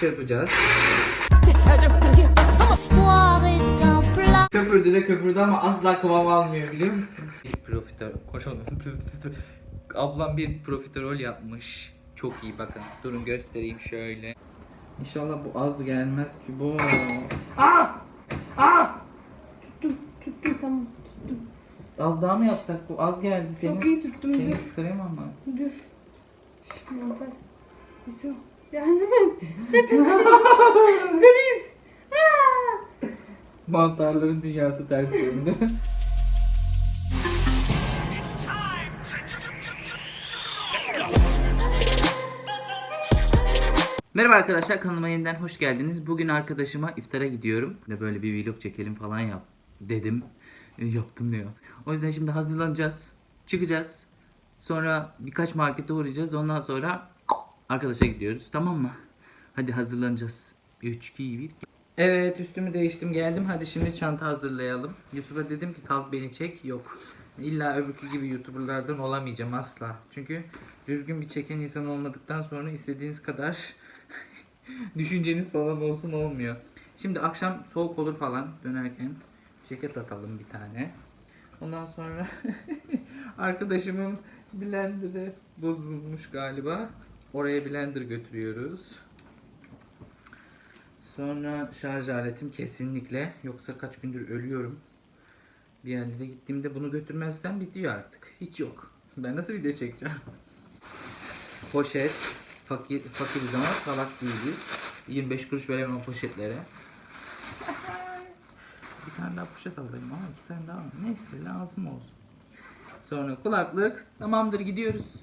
çırpacağız. Köpürdü de köpürdü ama asla kıvam almıyor biliyor musun? Bir profiterol. Koşalım. Ablam bir profiterol yapmış. Çok iyi bakın. Durun göstereyim şöyle. İnşallah bu az gelmez ki bu. Aa! Aa! Tuttum, tuttum tamam. Tuttum. Az daha mı yapsak bu? Az geldi senin. Çok iyi tuttum Seni dur. tutturayım ama. Dur. Şşş mantar. İso. Yardım et. Kriz. Aa! Mantarların dünyası ters döndü. Merhaba arkadaşlar kanalıma yeniden hoş geldiniz. Bugün arkadaşıma iftara gidiyorum. Ve böyle bir vlog çekelim falan yap dedim. E, yaptım diyor. O yüzden şimdi hazırlanacağız. Çıkacağız. Sonra birkaç markete uğrayacağız. Ondan sonra arkadaşa gidiyoruz. Tamam mı? Hadi hazırlanacağız. 3, 2, 1. Evet üstümü değiştim geldim. Hadi şimdi çanta hazırlayalım. Yusuf'a dedim ki kalk beni çek. Yok. İlla öbürkü gibi youtuberlardan olamayacağım asla. Çünkü düzgün bir çeken insan olmadıktan sonra istediğiniz kadar düşünceniz falan olsun olmuyor. Şimdi akşam soğuk olur falan dönerken ceket atalım bir tane. Ondan sonra arkadaşımın blenderı bozulmuş galiba. Oraya blender götürüyoruz. Sonra şarj aletim kesinlikle. Yoksa kaç gündür ölüyorum. Bir yerlere gittiğimde bunu götürmezsem bitiyor artık. Hiç yok. Ben nasıl video çekeceğim? Poşet. Fakir, fakiriz ama salak değiliz. 25 kuruş veremem poşetlere. bir tane daha poşet alayım ama iki tane daha. Neyse lazım olsun. Sonra kulaklık. Tamamdır gidiyoruz.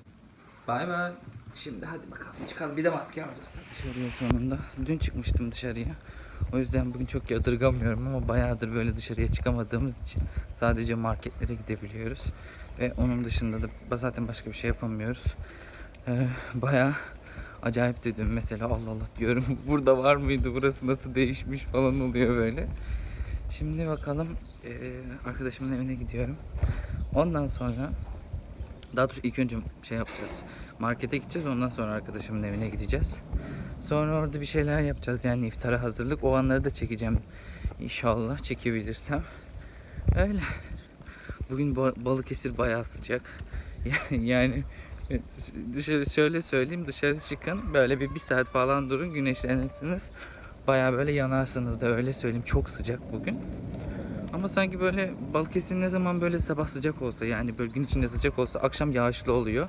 Bay bay. Şimdi hadi bakalım çıkalım. Bir de maske alacağız tabii. Dışarıya sonunda. Dün çıkmıştım dışarıya. O yüzden bugün çok yadırgamıyorum ama bayağıdır böyle dışarıya çıkamadığımız için sadece marketlere gidebiliyoruz. Ve onun dışında da zaten başka bir şey yapamıyoruz. Ee, bayağı acayip dedim mesela Allah Allah diyorum burada var mıydı burası nasıl değişmiş falan oluyor böyle. Şimdi bakalım ee, arkadaşımın evine gidiyorum. Ondan sonra daha doğrusu ilk önce şey yapacağız. Markete gideceğiz ondan sonra arkadaşımın evine gideceğiz. Sonra orada bir şeyler yapacağız yani iftara hazırlık. O anları da çekeceğim inşallah çekebilirsem. Öyle. Bugün ba- Balıkesir bayağı sıcak. yani dışarı şöyle söyleyeyim dışarı çıkın böyle bir, bir saat falan durun güneşlenirsiniz. Bayağı böyle yanarsınız da öyle söyleyeyim. Çok sıcak bugün. Ama sanki böyle Balıkesir ne zaman böyle sabah sıcak olsa yani böyle gün içinde sıcak olsa akşam yağışlı oluyor.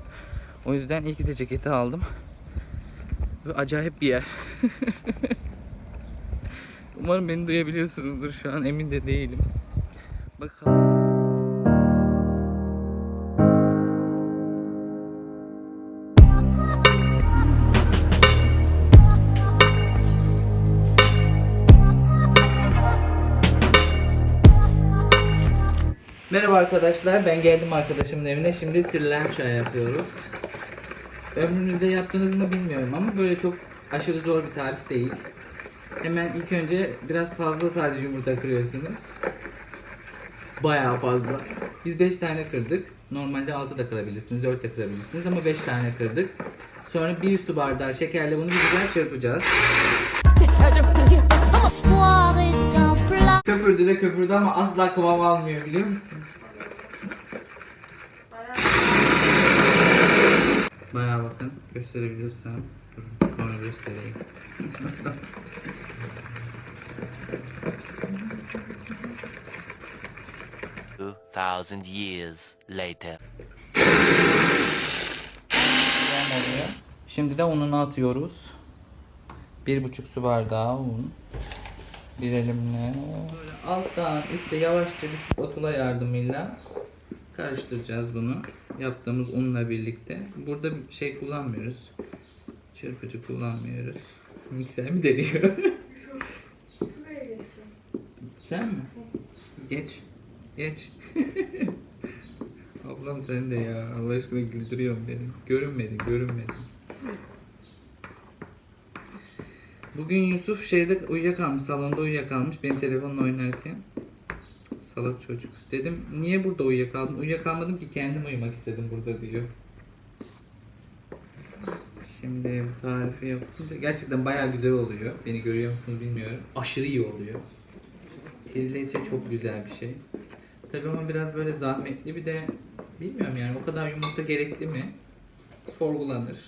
O yüzden iyi ki de ceketi aldım. Ve acayip bir yer. Umarım beni duyabiliyorsunuzdur şu an emin de değilim. Bakalım. Arkadaşlar, ben geldim arkadaşımın evine. Şimdi trillen çay yapıyoruz. Ömrünüzde yaptınız mı bilmiyorum ama böyle çok aşırı zor bir tarif değil. Hemen ilk önce biraz fazla sadece yumurta kırıyorsunuz. Bayağı fazla. Biz 5 tane kırdık. Normalde 6 da kırabilirsiniz, 4 de kırabilirsiniz ama 5 tane kırdık. Sonra 1 su bardağı şekerle bunu güzel çırpacağız. Köpürdü de köpürdü ama asla kıvam almıyor biliyor musun? Bayağı bakın gösterebilirsem. Dur sonra göstereyim. Two thousand years later. Şimdi de ununu atıyoruz. Bir buçuk su bardağı un. Bir elimle. Böyle alttan üstte yavaşça bir spatula yardımıyla karıştıracağız bunu. Yaptığımız unla birlikte. Burada şey kullanmıyoruz. Çırpıcı kullanmıyoruz. Mikser mi deniyor? Sen mi? Geç. Geç. Ablam sen de ya. Allah aşkına güldürüyorsun beni. Görünmedin, görünmedin. Bugün Yusuf şeyde uyuyakalmış, salonda uyuyakalmış benim telefonla oynarken. Salak çocuk. Dedim niye burada uyuyakaldın? Uyuyakalmadım ki kendim uyumak istedim burada diyor. Şimdi bu tarifi yapınca gerçekten bayağı güzel oluyor. Beni görüyor musunuz bilmiyorum. Aşırı iyi oluyor. Trileçe çok güzel bir şey. Tabii ama biraz böyle zahmetli bir de bilmiyorum yani o kadar yumurta gerekli mi? Sorgulanır.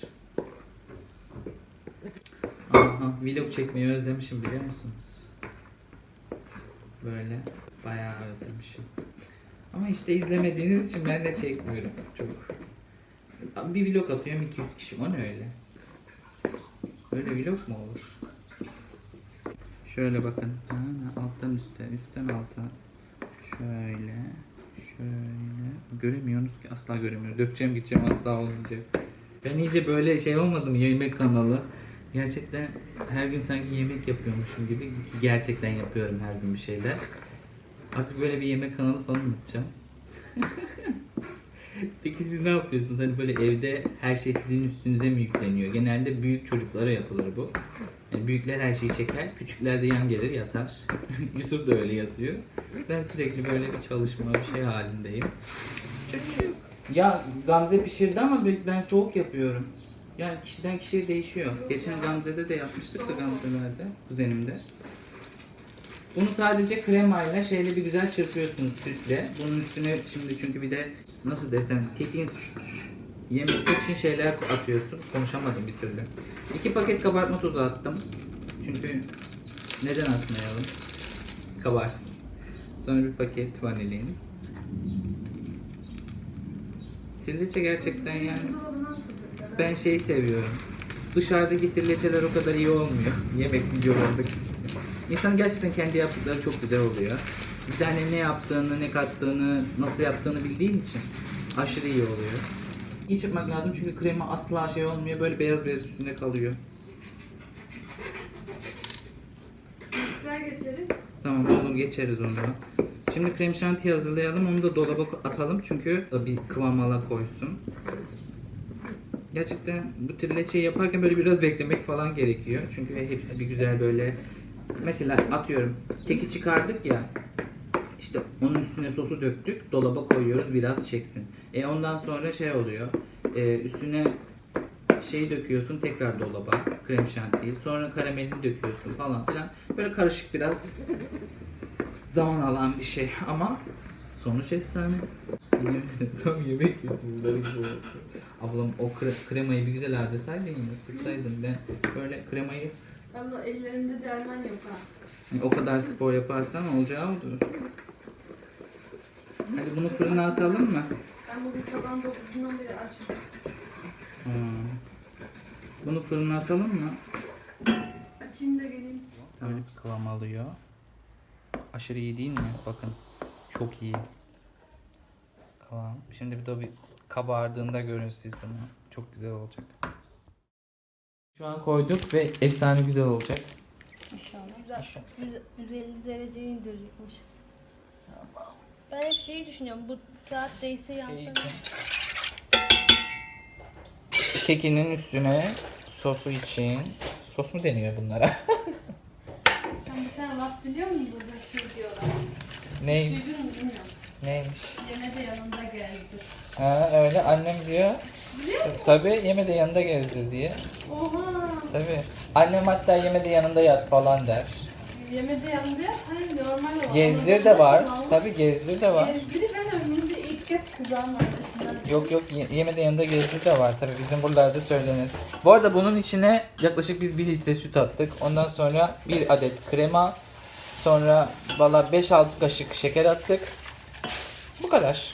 Aha vlog çekmeyi özlemişim biliyor musunuz? Böyle bayağı özlemişim. Ama işte izlemediğiniz için ben de çekmiyorum çok. Bir vlog atıyorum 200 kişi. O ne öyle? Öyle vlog mu olur? Şöyle bakın. Alttan üste, üstten alta. Şöyle, şöyle. Göremiyorsunuz ki asla göremiyoruz. Dökeceğim gideceğim asla olmayacak. Ben iyice böyle şey olmadım yemek kanalı. Gerçekten her gün sanki yemek yapıyormuşum gibi ki gerçekten yapıyorum her gün bir şeyler. Artık böyle bir yemek kanalı falan yapacağım. Peki siz ne yapıyorsunuz? Hani böyle evde her şey sizin üstünüze mi yükleniyor? Genelde büyük çocuklara yapılır bu. Yani büyükler her şeyi çeker, küçükler de yan gelir yatar. Yusuf da öyle yatıyor. Ben sürekli böyle bir çalışma, bir şey halindeyim. Çok. Ya Gamze pişirdi ama biz ben soğuk yapıyorum. Yani kişiden kişiye değişiyor. Geçen Gamze'de de yapmıştık da Gamze'lerde, kuzenimde. Bunu sadece kremayla şeyle bir güzel çırpıyorsunuz sütle. Bunun üstüne şimdi çünkü bir de nasıl desem kekin yemesi için şeyler atıyorsun. Konuşamadım bir türlü. İki paket kabartma tozu attım. Çünkü neden atmayalım? Kabarsın. Sonra bir paket vanilin. Trileçe gerçekten yani ben şeyi seviyorum. Dışarıdaki trileçeler o kadar iyi olmuyor. Yemek videolarındaki. İnsan gerçekten kendi yaptıkları çok güzel oluyor. Bir tane ne yaptığını, ne kattığını, nasıl yaptığını bildiğin için aşırı iyi oluyor. İyi çırpmak lazım çünkü krema asla şey olmuyor. Böyle beyaz beyaz üstünde kalıyor. Mikser geçeriz. Tamam olur geçeriz onu. Şimdi krem şanti hazırlayalım. Onu da dolaba atalım çünkü bir kıvam ala koysun. Gerçekten bu trileçeyi yaparken böyle biraz beklemek falan gerekiyor. Çünkü hepsi bir güzel böyle mesela atıyorum keki çıkardık ya işte onun üstüne sosu döktük dolaba koyuyoruz biraz çeksin. E ondan sonra şey oluyor e, üstüne şeyi döküyorsun tekrar dolaba krem şantiyi sonra karamelini döküyorsun falan filan böyle karışık biraz zaman alan bir şey ama sonuç efsane. Tam yemek oldu. Ablam o kre- kremayı bir güzel harcasaydın yine sıksaydın ben böyle kremayı Valla ellerimde derman yok ha. o kadar spor yaparsan olacağı odur. Hadi bunu fırına atalım mı? Ben bugün sabahın dokuzundan beri açım. Hmm. Bunu fırına atalım mı? Açayım da geleyim. Böyle bir kıvam alıyor. Aşırı iyi değil mi? Bakın. Çok iyi. Kıvam. Şimdi bir de bir kabardığında görün siz bunu. Çok güzel olacak. Şu an koyduk ve efsane güzel olacak. İnşallah. Güzel. 150 dereceye indirecekmişiz. Ben hep şeyi düşünüyorum. Bu kağıt değse Şey. Kekinin üstüne sosu için. Sos mu deniyor bunlara? Sen bir tane laf biliyor musun? Burada şey diyorlar. Neymiş? Duydun mu bilmiyorum. Neymiş? Yeme de yanında gezdir. Ha öyle annem diyor. Biliyor musun? Tabii yeme de yanında gezdir diye. Oha. Tabii. Annem hatta yeme de yanında yat falan der. Yeme de yanında yat. Hayır normal o. Gezdir de var. Tabii gezdir de var. Gezdiri ben ömrümde ilk kez kızağın arkasından. Yok yok ye- yeme de yanında gezdir de var. Tabii bizim buralarda söylenir. Bu arada bunun içine yaklaşık biz 1 litre süt attık. Ondan sonra bir adet krema. Sonra valla 5-6 kaşık şeker attık. Bu kadar.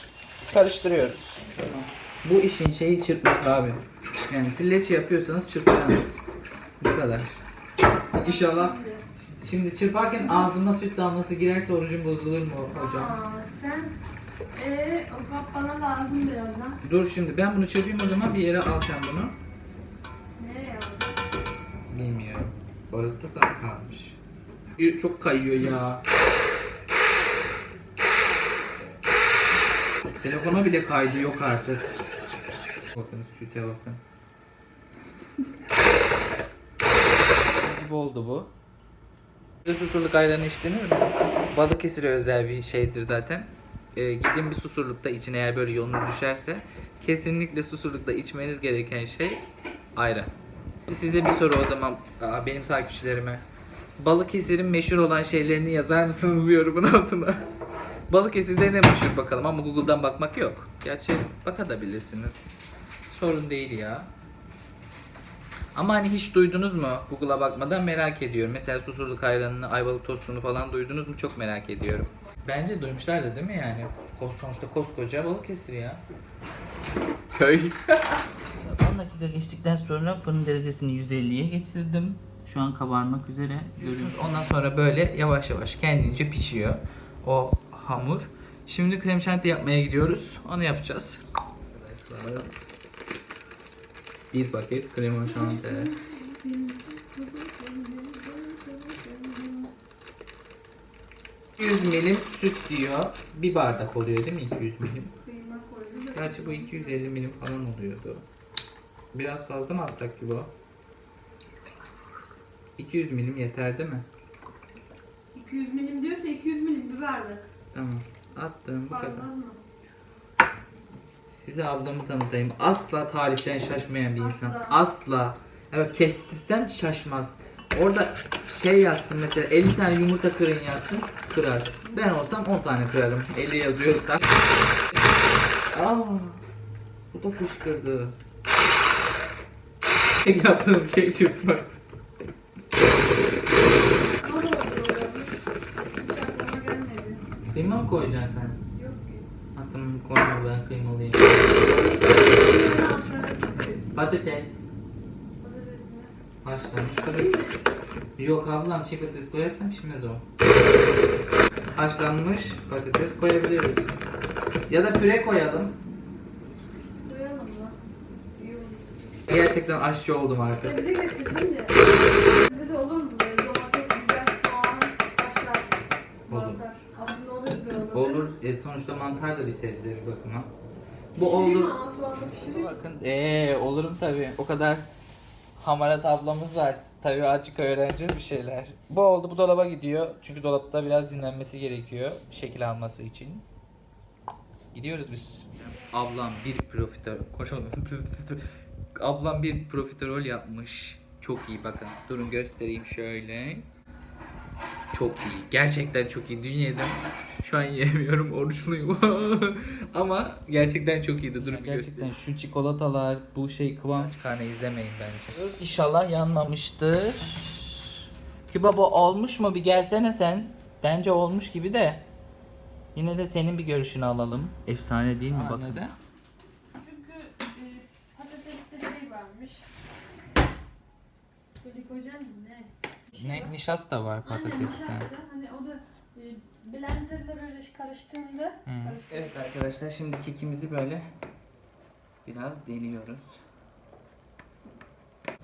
Karıştırıyoruz. Bu işin şeyi çırpmak abi. Yani trileçe yapıyorsanız çırpacaksınız. Bu kadar. İnşallah Şimdi çırparken ağzıma süt damlası girerse orucum bozulur mu hocam? Aa, sen o kap bana lazım birazdan. Dur şimdi ben bunu çırpayım o zaman bir yere al sen bunu. Nereye aldın? Bilmiyorum. Orası da sana kalmış. Çok kayıyor ya. Telefona bile kaydı yok artık. Bakın süte bakın. Gibi oldu bu? Susurluk ayranı içtiniz mi? Balıkesir'e özel bir şeydir zaten. Ee, gidin bir susurlukta için eğer böyle yolunuz düşerse kesinlikle susurlukta içmeniz gereken şey ayran. Size bir soru o zaman Aa, benim takipçilerime. Balıkesir'in meşhur olan şeylerini yazar mısınız bu yorumun altına? Balıkesir'de ne meşhur bakalım ama Google'dan bakmak yok. Gerçi bakabilirsiniz. Sorun değil ya. Ama hani hiç duydunuz mu Google'a bakmadan merak ediyorum. Mesela Susurluk ayranını, Ayvalık tostunu falan duydunuz mu çok merak ediyorum. Bence duymuşlardı değil mi yani? Sonuçta koskoca Balıkesir ya. Köy. 10 dakika geçtikten sonra fırın derecesini 150'ye getirdim. Şu an kabarmak üzere. Görüyorsunuz. Ondan sonra böyle yavaş yavaş kendince pişiyor o hamur. Şimdi krem şanti yapmaya gidiyoruz. Onu yapacağız. Bir paket krem şanti. ...200 milim süt diyor. Bir bardak oluyor değil mi 200 milim? Gerçi bu 250 milim falan oluyordu. Biraz fazla mı atsak ki bu? 200 milim yeter değil mi? 200 milim diyorsa 200 milim biberdi. Tamam. Attım bu kadar. Parmağın mı? Size ablamı tanıtayım. Asla tariften şaşmayan bir insan. Asla. Asla. Evet kestisten şaşmaz. Orada şey yazsın mesela 50 tane yumurta kırın yazsın kırar. Ben olsam 10 tane kırarım. 50 yazıyorsa. Aa, bu da fışkırdı. Tek yaptığım şey çırpmak. Mı koyacaksın sen? Tamam koyma ben kıymalıyım. Patates. Patates mi? Haşlanmış patates. Yok ablam çiğ patates koyarsam pişmez o. Haşlanmış patates koyabiliriz. Ya da püre koyalım. Koyalım mı? Gerçekten aşçı oldum artık. Sebze getirdin de. Bize de olur mu böyle domates, biber, soğan, haşlar, Olur. mantar. Aslında olur güzel olur. Olur. E, sonuçta mantar da bir sebze bir bakıma. Bu Pişireyim mi? oldu. Ana soğanla pişireyim. Bakın eee olurum tabi. O kadar hamarat ablamız var. Tabi açık öğreneceğiz bir şeyler. Bu oldu bu dolaba gidiyor. Çünkü dolapta biraz dinlenmesi gerekiyor. Şekil alması için. Gidiyoruz biz. Ablam bir profiterol. Koşamadım. Ablam bir profiterol yapmış. Çok iyi bakın. Durun göstereyim şöyle. Çok iyi. Gerçekten çok iyi. Dün yedim. Şu an yemiyorum. Oruçluyum. Ama gerçekten çok iyiydi. Dur bir Gerçekten şu çikolatalar, bu şey kıvam çıkarını izlemeyin bence. İnşallah yanmamıştır. Ki baba olmuş mu? Bir gelsene sen. Bence olmuş gibi de. Yine de senin bir görüşünü alalım. Efsane değil mi bak? Neden? Çünkü e, patateste şey varmış. Glikojen mi ne? Bir şey Ne, var. nişasta var Aynen nişasta. Hani o da e, blenderla böyle karıştığında Hı. karıştırıyor. Evet arkadaşlar şimdi kekimizi böyle biraz deliyoruz.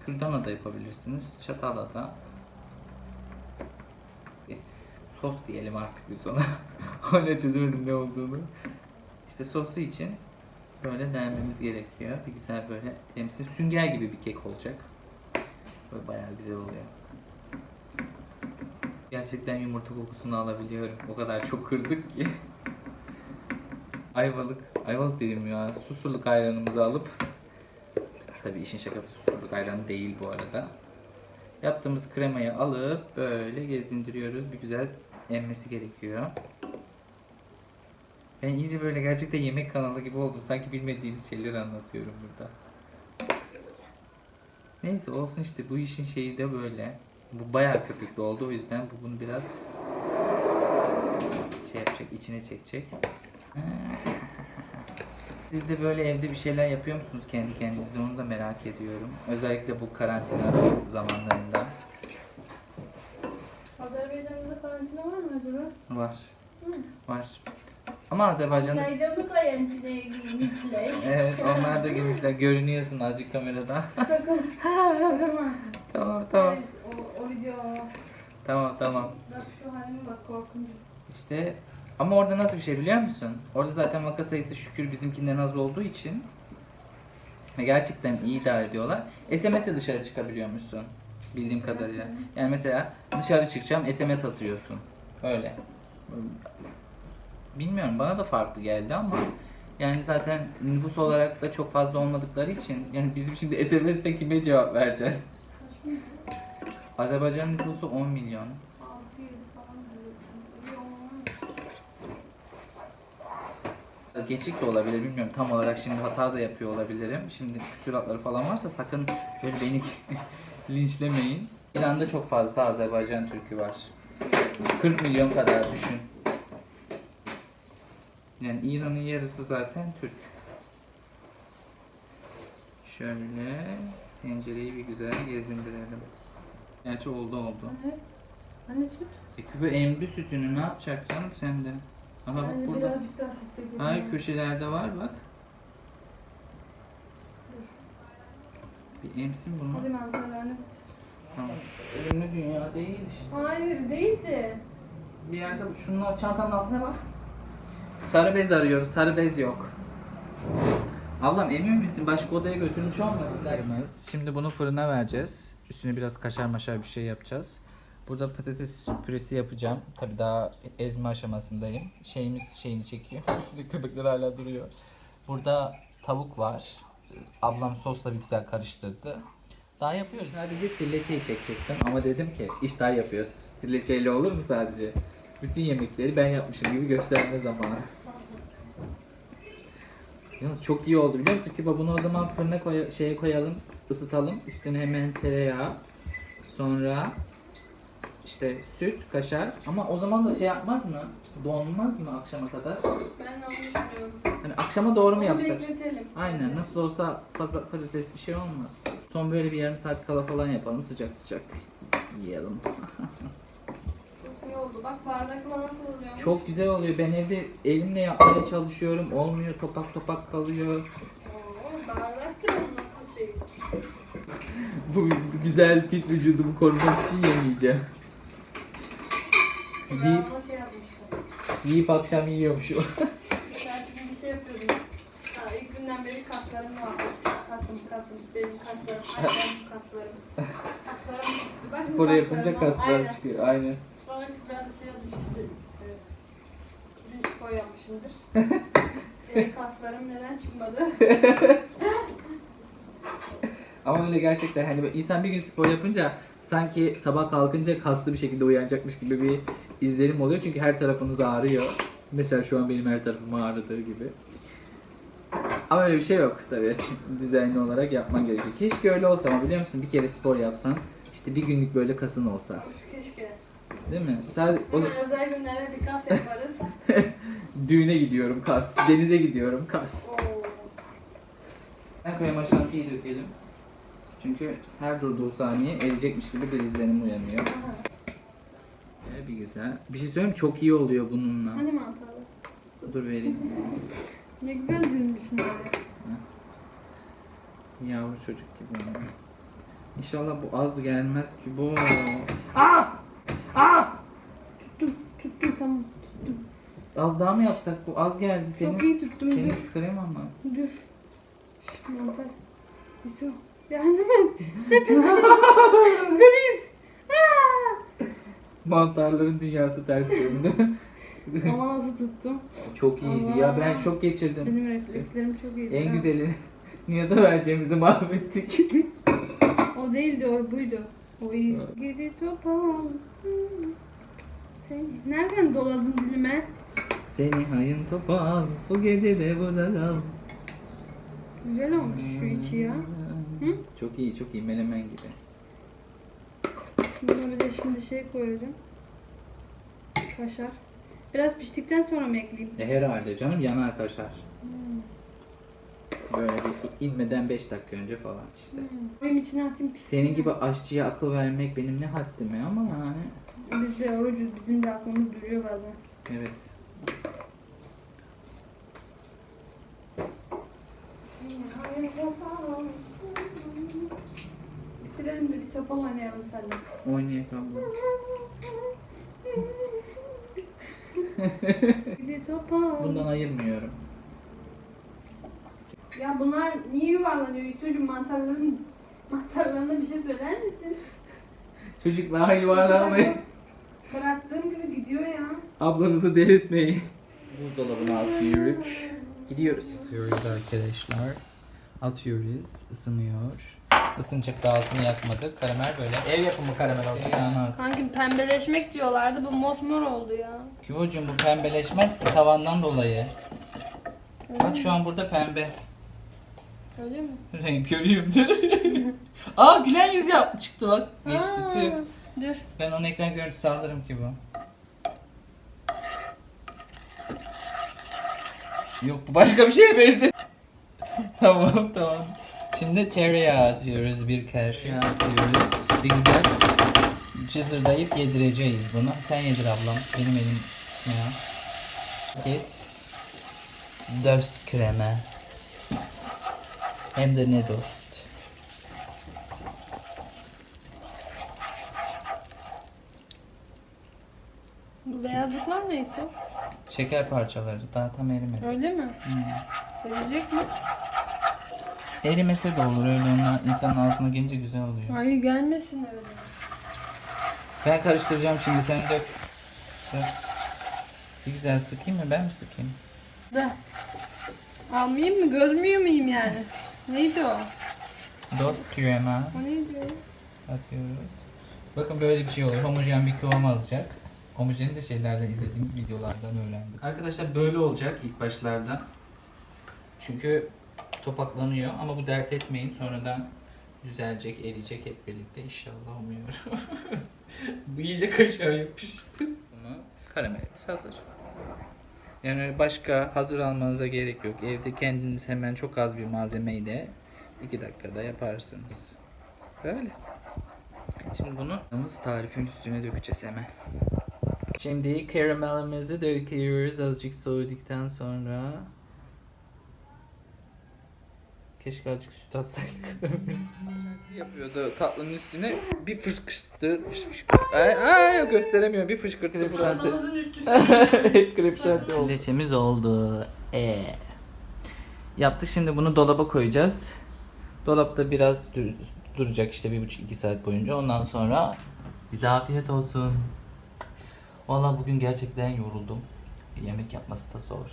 Kürdana da yapabilirsiniz. Çatalla da. Sos diyelim artık biz ona. Hala çözemedim ne olduğunu. İşte sosu için böyle delmemiz gerekiyor. Bir güzel böyle emsi sünger gibi bir kek olacak. Böyle bayağı güzel oluyor. Gerçekten yumurta kokusunu alabiliyorum. O kadar çok kırdık ki. Ayvalık, ayvalık dedim ya. Susurluk ayranımızı alıp tabii işin şakası susurluk ayranı değil bu arada. Yaptığımız kremayı alıp böyle gezindiriyoruz. Bir güzel emmesi gerekiyor. Ben iyice böyle gerçekten yemek kanalı gibi oldum. Sanki bilmediğiniz şeyleri anlatıyorum burada. Neyse olsun işte bu işin şeyi de böyle. Bu bayağı köpüklü oldu o yüzden bu bunu biraz şey yapacak, içine çekecek. Siz de böyle evde bir şeyler yapıyor musunuz kendi kendinize onu da merak ediyorum. Özellikle bu karantina zamanlarında. Azerbaycan'da karantina var mı acaba? Var. Var. Ama Azerbaycan'da evet onlar da girmişler. Görünüyorsun azıcık kamerada. Sakın. Tamam tamam. Tamam tamam. Bak şu halime bak korkunç. İşte ama orada nasıl bir şey biliyor musun? Orada zaten vaka sayısı şükür bizimkinden az olduğu için ve gerçekten iyi idare ediyorlar. SMS'e dışarı çıkabiliyormuşsun bildiğim kadarıyla. Yani mesela dışarı çıkacağım SMS atıyorsun. Öyle. Bilmiyorum bana da farklı geldi ama Yani zaten nüfus olarak da çok fazla olmadıkları için yani bizim şimdi SMS'te kime cevap vereceğiz? Azerbaycan nüfusu 10 milyon. 6-7 falan diyor. İyi olmamış. Geçik de olabilir bilmiyorum tam olarak şimdi hata da yapıyor olabilirim. Şimdi küsuratları falan varsa sakın böyle beni linçlemeyin. İran'da çok fazla Azerbaycan Türk'ü var. 40 milyon kadar düşün. Yani İran'ın yarısı zaten Türk. Şöyle tencereyi bir güzel gezindirelim. Gerçi oldu oldu. Anne. Anne süt. E küpe emdi sütünü ne yapacak canım sen de? Aha bak burada. birazcık daha süt dökelim. Hayır köşelerde var bak. Bir emsin bunu. Hadi mantarlarını bitir. Tamam. Ölümlü dünya değil işte. Hayır değildi. Bir yerde şunun çantanın altına bak. Sarı bez arıyoruz. Sarı bez yok. Ablam emin misin? Başka odaya götürmüş olmasın? Şimdi bunu fırına vereceğiz. Üstüne biraz kaşar maşar bir şey yapacağız. Burada patates püresi yapacağım. Tabi daha ezme aşamasındayım. Şeyimiz şeyini çekiyor. Üstünde köpekler hala duruyor. Burada tavuk var. Ablam sosla bir güzel karıştırdı. Daha yapıyoruz. Sadece trilleçeyi çekecektim ama dedim ki iştah yapıyoruz. Trilleçeyle olur mu sadece? Bütün yemekleri ben yapmışım gibi gösterme zamanı. Yalnız çok iyi oldu biliyor musun? Kiba bunu o zaman fırına koy şeye koyalım, ısıtalım. Üstüne hemen tereyağı. Sonra işte süt, kaşar. Ama o zaman da şey yapmaz mı? Donmaz mı akşama kadar? Ben de onu düşünüyorum. Hani akşama doğru mu Onu yapsak? bekletelim. Aynen nasıl olsa paz- patates bir şey olmaz. Son böyle bir yarım saat kala falan yapalım sıcak sıcak yiyelim. Çok iyi oldu. Bak bardakla nasıl oluyormuş? Çok güzel oluyor. Ben evde elimle yapmaya çalışıyorum. Olmuyor. Topak topak kalıyor. Oo, bardak da nasıl şey? Bu güzel fit vücudumu korumak için yemeyeceğim. Deyip, Devamlı şey yapmışlar. yiyip akşam yiyormuşum. Sen şimdi bir şey yapıyordum. Ha, ilk günden beri kaslarım var. Kasım kasım. Benim kaslarım. Aynen kaslarım. Kaslarım. Bak, Spor yapınca kaslarım kaslar Aynen. çıkıyor. Aynen. Sonra biraz da şey yapmış işte. e, Dün spor yapmışımdır. Benim kaslarım neden çıkmadı? Ama öyle gerçekten hani insan bir gün spor yapınca sanki sabah kalkınca kaslı bir şekilde uyanacakmış gibi bir izlenim oluyor. Çünkü her tarafınız ağrıyor. Mesela şu an benim her tarafım ağrıdığı gibi. Ama öyle bir şey yok tabii. Düzenli olarak yapman gerekiyor. Keşke öyle olsa ama biliyor musun bir kere spor yapsan işte bir günlük böyle kasın olsa. Keşke. Değil mi? Sadece o özel günlerde bir kas yaparız. düğüne gidiyorum kas, denize gidiyorum kas. Oo. Ben krema şantiyi dökelim. Çünkü her durduğu saniye erecekmiş gibi bir izlenim uyanıyor. Ee, bir güzel. Bir şey söyleyeyim mi? Çok iyi oluyor bununla. Hani mantarlı? Dur vereyim. Ne güzel dizilmişsin böyle. Yavru çocuk gibi oldu. İnşallah bu az gelmez ki bu. Aa! Aa! Tuttum, tuttum tamam. Tuttum. Az daha mı yapsak bu? Az geldi senin. Çok iyi tuttum. Senin Dur, şu krema mı? dur. Şşt mantar. Yusuf, yardım et. Tepede. Kriz. Mantarların dünyası ters döndü. Ama nasıl tuttum? Çok iyiydi ya. Ben şok geçirdim. Benim reflekslerim çok iyi. En güzeli Niye da vereceğimizi mahvettik. O değildi, o buydu. O iyi. Gidi topal. Sen nereden doladın dilime? Seni hayın topal bu gece de burada kal. Güzel olmuş şu içi ya. Hı? Çok iyi çok iyi menemen gibi. Bir de şimdi şey koyacağım. Kaşar. Biraz piştikten sonra mı ekleyeyim? E herhalde canım yanar kaşar. Böyle bir inmeden 5 dakika önce falan işte. Benim içine atayım pişsin. Senin gibi aşçıya akıl vermek benim ne haddime ama yani Biz de orucuz. Bizim de aklımız duruyor bazen. evet. Bitirelim de bir topal oynayalım seninle. Oynayalım. Gidi topal. Bundan ayırmıyorum. Ya bunlar niye yuvarlanıyor? Yusuf'cum mantarların mantarlarına bir şey söyler misin? Çocuklar yuvarlanmayın. Bıraktığım gibi gidiyor ya. Ablanızı delirtmeyin. Buzdolabına atıyoruz. Gidiyoruz. Atıyoruz arkadaşlar. Atıyoruz. Isınıyor. Isınacak da altını yakmadık. Karamel böyle. Ev yapımı karamel olacak. Anlat. Kanki pembeleşmek diyorlardı bu mosmor oldu ya. Kivocuğum bu pembeleşmez ki tavandan dolayı. Bak şu an burada pembe. Öyle mi? Renk görüyorum. Aa gülen yüz yap çıktı bak. Geçti Aa, tüh. Dur. Ben onun ekran görüntüsü alırım ki bu. Yok bu başka bir şeye benziyor. tamam tamam. Şimdi tereyağı atıyoruz bir kaşık atıyoruz. Bir güzel cızırdayıp yedireceğiz bunu. Sen yedir ablam. Benim elim ya. Git. Döst kreme. Hem de ne dost. Bu beyazlıklar neyse? Şeker parçaları daha tam erimedi. Öyle mi? Verecek mi? Erimese de olur öyle onlar insanın ağzına gelince güzel oluyor. Ay gelmesin öyle. Ben karıştıracağım şimdi sen dök. Dök. Bir güzel sıkayım mı ben mi sıkayım? Da. Almayayım mı? Göz mü yumayım yani? Neydi o? Dost krema O neydi o? atıyoruz. Bakın böyle bir şey olur. Homojen bir kıvam alacak. Homojeni de şeylerden izlediğim videolardan öğrendim. Arkadaşlar böyle olacak ilk başlarda. Çünkü topaklanıyor ama bu dert etmeyin. Sonradan düzelecek, eriyecek hep birlikte inşallah umuyorum. bu iyice kaşığa yapıştı. Bunu karamelimiz hazır. Yani başka hazır almanıza gerek yok. Evde kendiniz hemen çok az bir malzemeyle 2 dakikada yaparsınız. Böyle. Şimdi bunu tarifin üstüne dökeceğiz hemen. Şimdi karamelimizi döküyoruz azıcık soğuduktan sonra. Keşke azıcık süt atsaydık. Yapıyordu tatlının üstüne bir fışkırttı. Ay, ay gösteremiyorum bir fışkırttı. Tadımızın üstü. Krepşante oldu. Leçemiz oldu. Ee. Yaptık şimdi bunu dolaba koyacağız. Dolapta biraz dur- duracak işte bir buçuk iki saat boyunca. Ondan sonra bize afiyet olsun. Vallahi bugün gerçekten yoruldum. Yemek yapması da zor.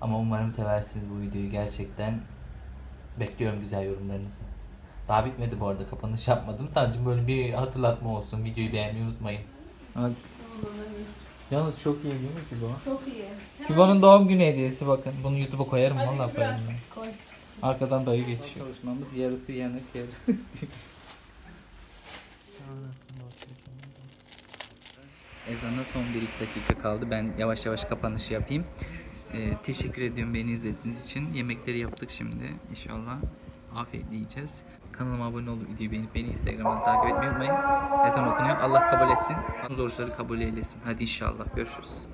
Ama umarım seversiniz bu videoyu gerçekten. Bekliyorum güzel yorumlarınızı. Daha bitmedi bu arada kapanış yapmadım. Sadece böyle bir hatırlatma olsun. Videoyu beğenmeyi unutmayın. Yalnız çok iyi değil mi Kibo? Çok iyi. Kibo'nun doğum günü hediyesi bakın. Bunu YouTube'a koyarım Hadi vallahi Kübra, koyarım. ben. Koy. Arkadan dayı geçiyor. Çalışmamız yarısı yanık yarısı. Ezana son 1-2 dakika kaldı. Ben yavaş yavaş kapanış yapayım. Ee, teşekkür ediyorum beni izlediğiniz için. Yemekleri yaptık şimdi. İnşallah afiyetle yiyeceğiz. Kanalıma abone olup videoyu beğenip beni Instagram'dan takip etmeyi unutmayın. Ezan okunuyor. Allah kabul etsin. Bu oruçları kabul eylesin. Hadi inşallah. Görüşürüz.